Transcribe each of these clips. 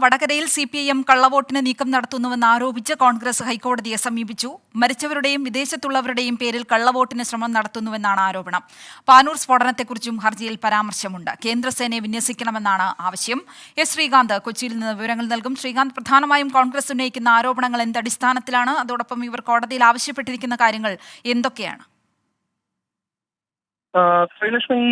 വടകരയിൽ C P I M കള്ളവോട്ടിന് നീക്കം നടത്തുന്നുവെന്ന് ആരോപിച്ച് കോൺഗ്രസ് ഹൈക്കോടതിയെ സമീപിച്ചു. മരിച്ചവരുടെയും വിദേശത്തുള്ളവരുടെയും പേരിൽ കള്ളവോട്ടിന് ശ്രമം നടത്തുന്നുവെന്നാണ് ആരോപണം. പാനൂർ സ്ഫോടനത്തെക്കുറിച്ചും ഹർജിയിൽ പരാമർശമുണ്ട്. കേന്ദ്രസേനയെ വിന്യസിക്കണമെന്നാണ് ആവശ്യം. എസ് ശ്രീകാന്ത് കൊച്ചിയിൽ നിന്ന് വിവരങ്ങൾ നൽകും. ശ്രീകാന്ത് പ്രധാനമായും കോൺഗ്രസ് ഉന്നയിക്കുന്ന ആരോപണങ്ങൾ എന്തടിസ്ഥാനത്തിലാണ് അതോടൊപ്പം ഇവർ കോടതിയിൽ ആവശ്യപ്പെട്ടിരിക്കുന്ന കാര്യങ്ങൾ എന്തൊക്കെയാണ്? ശ്രീലക്ഷ്മി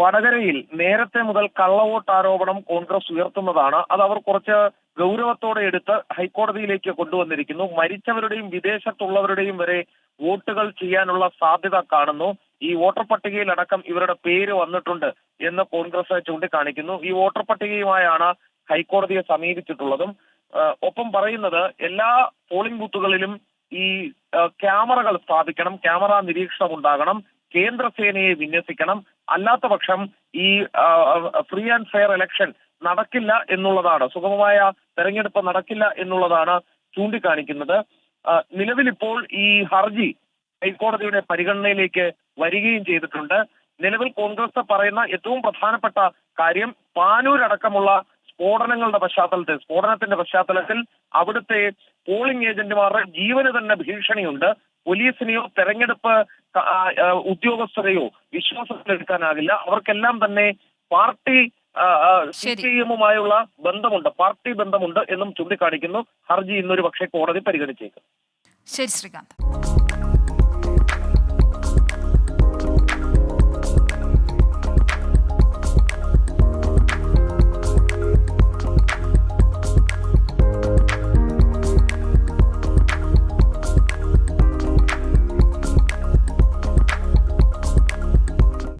വടകരയിൽ നേരത്തെ മുതൽ കള്ളവോട്ട് ആരോപണം കോൺഗ്രസ് ഉയർത്തുന്നതാണ്. അത് അവർ കുറച്ച് ഗൗരവത്തോടെ എടുത്ത് ഹൈക്കോടതിയിലേക്ക് കൊണ്ടുവന്നിരിക്കുന്നു. മരിച്ചവരുടെയും വിദേശത്തുള്ളവരുടെയും വരെ വോട്ടുകൾ ചെയ്യാനുള്ള സാധ്യത കാണുന്നു. ഈ വോട്ടർ പട്ടികയിലടക്കം ഇവരുടെ പേര് വന്നിട്ടുണ്ട് എന്ന് കോൺഗ്രസ് ചൂണ്ടിക്കാണിക്കുന്നു. ഈ വോട്ടർ പട്ടികയുമായാണ് ഹൈക്കോടതിയെ സമീപിച്ചിട്ടുള്ളതും. ഒപ്പം പറയുന്നത് എല്ലാ പോളിംഗ് ബൂത്തുകളിലും ഈ ക്യാമറകൾ സ്ഥാപിക്കണം. ക്യാമറ നിരീക്ഷണം ഉണ്ടാകണം കേന്ദ്രസേനയെ വിന്യസിക്കണം. അല്ലാത്ത പക്ഷം ഈ ഫ്രീ ആൻഡ് ഫെയർ ഇലക്ഷൻ നടക്കില്ല എന്നുള്ളതാണ്. സുഗമമായ തെരഞ്ഞെടുപ്പ് നടക്കില്ല എന്നുള്ളതാണ് ചൂണ്ടിക്കാണിക്കുന്നത്. നിലവിലിപ്പോൾ ഈ ഹർജി ഹൈക്കോടതിയുടെ പരിഗണനയിലേക്ക് വരികയും ചെയ്തിട്ടുണ്ട്. നിലവിൽ കോൺഗ്രസ് പറയുന്ന ഏറ്റവും പ്രധാനപ്പെട്ട കാര്യം പാനൂരടക്കമുള്ള സ്ഫോടനങ്ങളുടെ പശ്ചാത്തലത്തിൽ സ്ഫോടനത്തിന്റെ പശ്ചാത്തലത്തിൽ അവിടുത്തെ പോളിംഗ് ഏജന്റുമാരുടെ ജീവന് തന്നെ ഭീഷണിയുണ്ട്. പോലീസിനെയോ തെരഞ്ഞെടുപ്പ് ഉദ്യോഗസ്ഥരെയോ വിശ്വാസത്തിലെടുക്കാനാകില്ല അവർക്കെല്ലാം തന്നെ പാർട്ടി സി പി എമ്മുമായുള്ള ബന്ധമുണ്ട്. പാർട്ടി ബന്ധമുണ്ട് എന്നും ചൂണ്ടിക്കാണിക്കുന്നു. ഹർജി ഇന്നൊരു പക്ഷേ കോടതി പരിഗണിച്ചേക്കും. ശരി ശ്രീകാന്ത്.